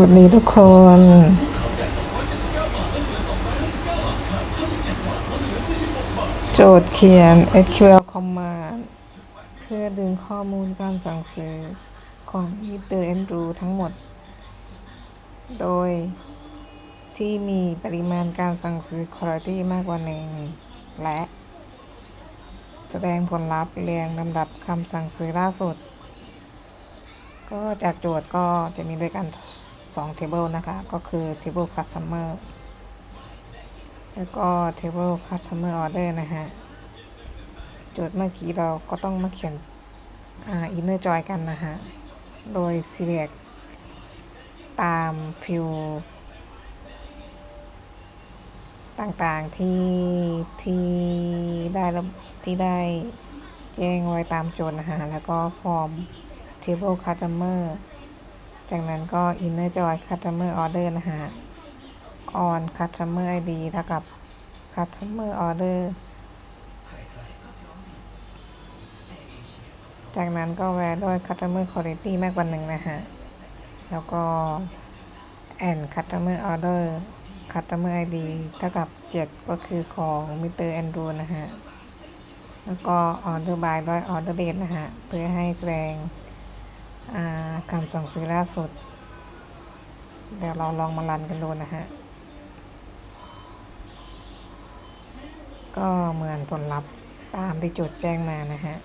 วัสดีทุกคน โจทย์เขียน SQL command เพื่อดึงข้อมูลการสั่งซื้อของ Mr. Andrew ทั้งหมด โดยที่มีปริมาณการสั่งซื้อ quality มากกว่าหนึ่งและแสดงผลลัพธ์เรียงลำดับคำสั่งซื้อล่าสุด ก็จากโจทย์ก็จะมีด้วยกัน 2 table นะคะ ก็คือ table customer แล้วก็ table customer order นะฮะโจทย์เมื่อกี้เราก็ต้องมาเขียนอ่า inner join กันนะฮะ โดย select ตามฟิลต่างๆที่ที่ได้รับที่ได้แจ้งไว้ตามโจทย์นะฮะ แล้วก็ฟอร์ม table customer จากนั้นก็ inner join customer order นะฮะ on customer id เท่ากับ customer order จากนั้นก็แวร์ด้วย customer quality มากกว่าหนึ่งนะฮะ แล้วก็ and customer order customer id เท่ากับ 7 ก็คือของ Mr. Andrew นะฮะ แล้วก็ order by ด้วย order date นะฮะ เพื่อให้แสดง คำสั่งซื้อล่าสุด เดี๋ยวเราลองมารันกันดูนะฮะ ก็เหมือนผลลัพธ์ตามที่โจทย์แจ้งมานะฮะ